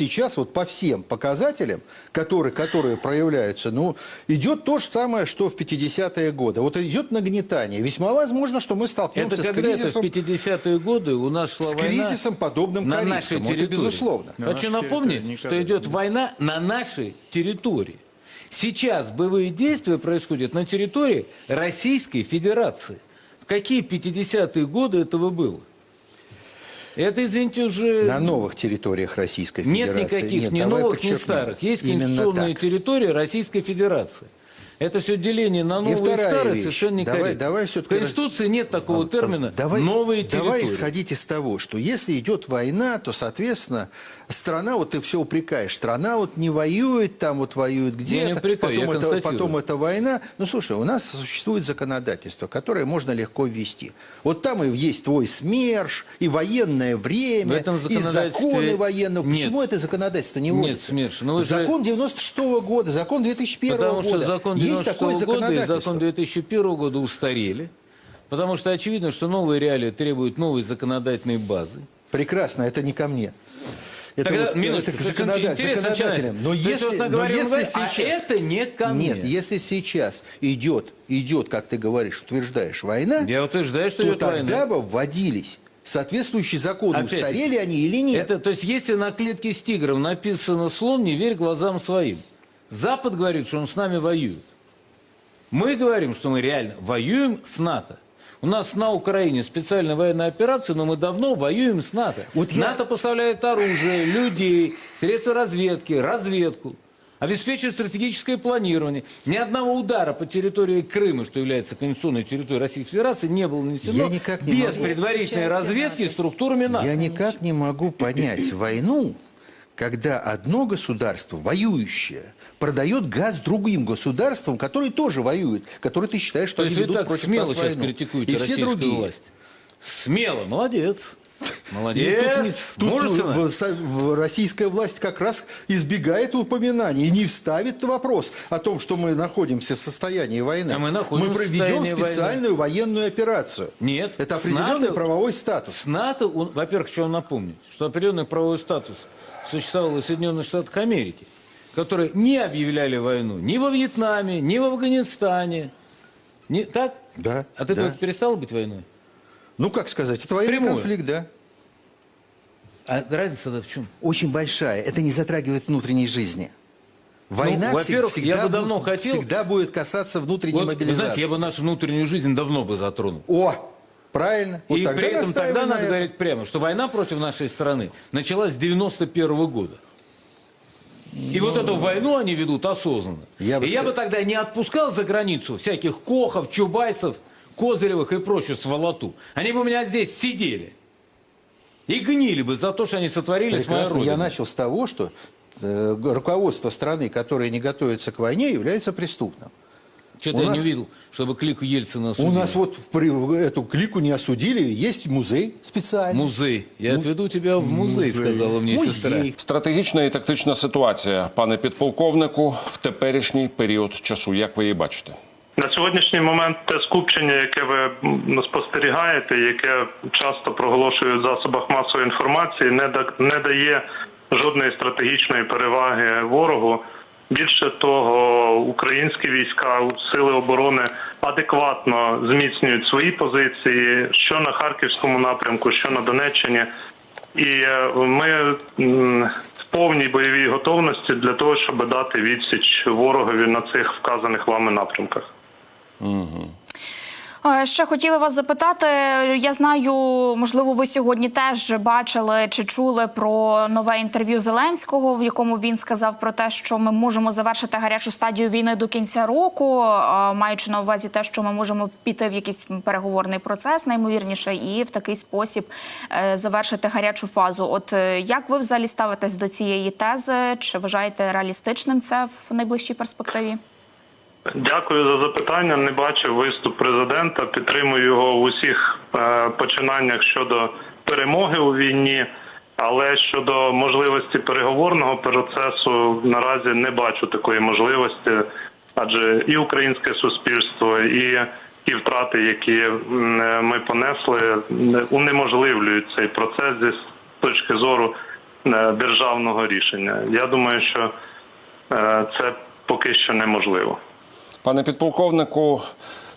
Сейчас вот по всем показателям, которые, которые проявляются, ну, идет то же самое, что в 50-е годы. Вот идет нагнетание. Весьма возможно, что мы столкнемся Это с когда-то в кризисом, 50-е годы у нас шла с война кризисом, подобным на нашей корейскому. Это территории. безусловно. На Хочу напомнить, территории что идет не война на нашей территории. Сейчас боевые действия происходят на территории Российской Федерации. В какие 50-е годы этого было? Это, извините, уже... На новых территориях Российской Нет Федерации. никаких Нет, ни давай новых, ни подчеркну. старых. Есть Именно конституционные так. территории Российской Федерации. Это все деление на новые и, вторая старые вещь. совершенно Давай- некорректно. давай В Конституции нет такого термина Давай, «новые давай территории». исходить из того, что если идет война, то, соответственно, страна, вот ты все упрекаешь, страна вот не воюет, там вот воюет не где-то, потом, это, потом это война. Ну, слушай, у нас существует законодательство, которое можно легко ввести. Вот там и есть твой СМЕРШ, и военное время, этом и законодательстве законы военного. нет. Почему это законодательство не Нет вводится? СМЕРШа. Ну, вы же- закон 96 года, закон 2001 Потому что года. закон есть 96 такое года и закон 2001 года устарели. Потому что очевидно, что новые реалии требуют новой законодательной базы. Прекрасно, это не ко мне. Это, Тогда, вот- минуточку, это к совершенно законода- интересно законодателям. начинается. Но То есть если, вот но наговорим, если говорим, сейчас... а это не ко мне. Нет, если сейчас идет, идет, как ты говоришь, утверждаешь, война, Я утверждаю, что то идет тогда война. бы вводились соответствующие законы. Опять-таки, Устарели они или нет? Это, то есть, если на клетке с тигром написано «слон, не верь глазам своим». Запад говорит, что он с нами воюет. Мы говорим, что мы реально воюем с НАТО. У нас на Украине специальная военная операция, но мы давно воюем с НАТО. Вот я- НАТО поставляет оружие, людей, средства разведки, разведку, обеспечивает стратегическое планирование. Ни одного удара по территории Крыма, что является конституционной территорией Российской Федерации, не было нанесено Я никак не без могу. предварительной разведки структурами НАТО. Я никак не могу понять войну, когда одно государство, воюющее, продает газ другим государствам, которые тоже воюют, которые ты считаешь, что То они ведут так против смело нас сейчас войну. критикуете И все другие. власть. Смело, молодец. И Молодец, тут не- тут мужественно. в- в- российская власть как раз избегает упоминаний и не вставит вопрос о том, что мы находимся в состоянии войны. А мы в проведем состоянии войны. специальную военную операцию. Нет, Это определенный НАТО- правовой статус. С НАТО, во-первых, хочу вам напомнить, что определенный правовой статус существовал и в Соединенных Штатах Америки, которые не объявляли войну ни во Вьетнаме, ни в Афганистане. Не, так? Да, От этого да. перестало быть войной? Ну, как сказать, это военный Прямую. конфликт, да. А разница тогда в чем? Очень большая. Это не затрагивает внутренней жизни. Война Ну, во-первых, всегда, я бы давно хотел- всегда будет касаться внутренней Вот, вы мобилизации. знаете, я бы нашу внутреннюю жизнь давно бы затронул. О, правильно. Вот и тогда при этом тогда на надо этом. говорить прямо, что война против нашей страны началась с 91 года. И вот эту войну они ведут осознанно. Ну, Я бы и я ска- бы тогда не отпускал за границу всяких Кохов, Чубайсов, Козыревых и прочую сволоту. Они бы у меня здесь сидели. И гнили бы за то, что они сотворили с моей Прекрасно. родиной. Я начал с того, что э, руководство страны, которое не готовится к войне, является преступным. Что-то у я нас- не видел, чтобы клику Ельцина У осудили. нас вот в при- в эту клику не осудили, есть музей специальный. Музей. Я отведу тебя в музей, сказала мне сестра. Музей. Стратегічна і тактична ситуація, пане підполковнику, в теперішній період часу. Як ви її бачите? На сьогоднішній момент те скупчення, яке ви м, спостерігаєте, яке часто проголошують в засобах масової інформації, не да- не дає жодної стратегічної переваги ворогу. Більше того, українські війська, сили оборони адекватно зміцнюють свої позиції, що на харківському напрямку, що на Донеччині. І е, ми в повній бойовій готовності для того, щоб дати відсіч ворогові на цих вказаних вами напрямках. Е, Ще хотіла вас запитати. Я знаю, можливо, ви сьогодні теж бачили чи чули про нове інтерв'ю Зеленського, в якому він сказав про те, що ми можемо завершити гарячу стадію війни до кінця року, е, маючи на увазі те, що ми можемо піти в якийсь переговорний процес, наймовірніше, і в такий спосіб е, завершити гарячу фазу. От е, як ви взагалі ставитесь до цієї тези? Чи вважаєте реалістичним це в найближчій перспективі? Дякую за запитання. Не бачив виступ президента. Підтримую його в усіх е, починаннях щодо перемоги у війні. Але щодо можливості переговорного процесу наразі не бачу такої можливості, адже і українське суспільство, і ті втрати, які ми понесли, не- унеможливлюють цей процес зі точки зору е, державного рішення. Я думаю, що е, це поки що неможливо. Пане підполковнику,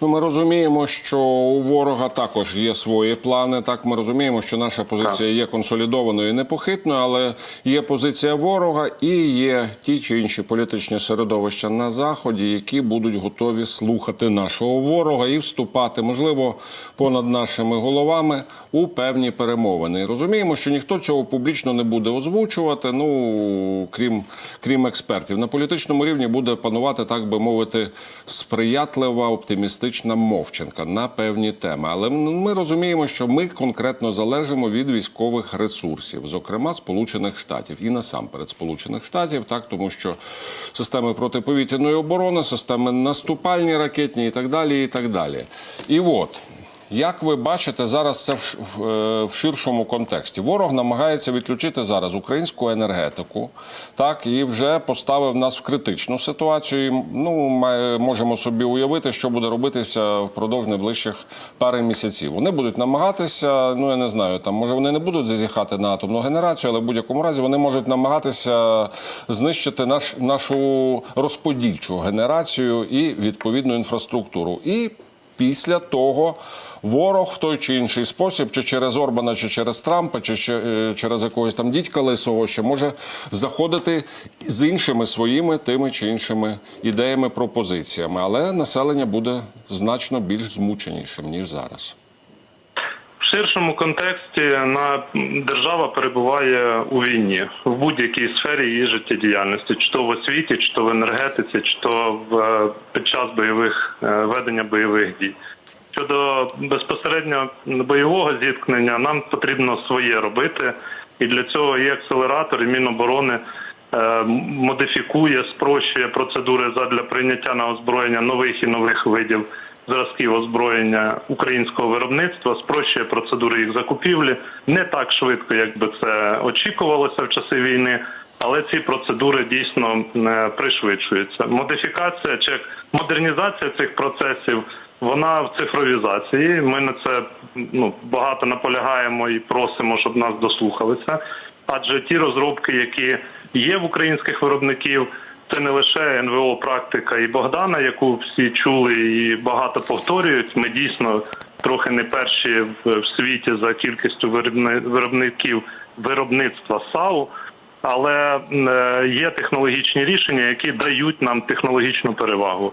ну ми розуміємо, що у ворога також є свої плани. Так, ми розуміємо, що наша позиція є консолідованою і непохитною, але є позиція ворога і є ті чи інші політичні середовища на заході, які будуть готові слухати нашого ворога і вступати, можливо, понад нашими головами у певні перемовини. І розуміємо, що ніхто цього публічно не буде озвучувати. Ну крім крім експертів, на політичному рівні буде панувати, так би мовити, сприятлива оптимістична мовчанка на певні теми. Але ми розуміємо, що ми конкретно залежимо від військових ресурсів, зокрема Сполучених Штатів і насамперед Сполучених Штатів, так тому що системи протиповітряної оборони, системи наступальні ракетні і так далі. І так далі. І от. Як ви бачите зараз це е, в ширшому контексті? Ворог намагається відключити зараз українську енергетику, так і вже поставив нас в критичну ситуацію. Ну, ми можемо собі уявити, що буде робитися впродовж найближчих пари місяців. Вони будуть намагатися, ну я не знаю, там може вони не будуть зазіхати на атомну генерацію, але в будь-якому разі вони можуть намагатися знищити наш, нашу розподільчу генерацію і відповідну інфраструктуру. І після того ворог в той чи інший спосіб, чи через Орбана, чи через Трампа, чи е, через якогось там дідька лисого, ще може заходити з іншими своїми тими чи іншими ідеями, пропозиціями. Але населення буде значно більш змученішим ніж зараз. Ширшому контексті на держава перебуває у війні в будь-якій сфері її життєдіяльності, чи то в освіті, чи то в енергетиці, чи то в е, під час бойових е, ведення бойових дій. Щодо безпосередньо бойового зіткнення, нам потрібно своє робити, і для цього є акселератор і Міноборони е, модифікує, спрощує процедури задля прийняття на озброєння нових і нових видів зразків озброєння українського виробництва, спрощує процедури їх закупівлі не так швидко, як би це очікувалося в часи війни. Але ці процедури дійсно е, пришвидшуються. Модифікація чи модернізація цих процесів вона в цифровізації. Ми на це ну багато наполягаємо і просимо, щоб нас дослухалися. Адже ті розробки, які є в українських виробників, це не лише НВО практика і Богдана, яку всі чули і багато повторюють. Ми дійсно трохи не перші в, світі за кількістю виробни- виробників виробництва САУ. Але е, є технологічні рішення, які дають нам технологічну перевагу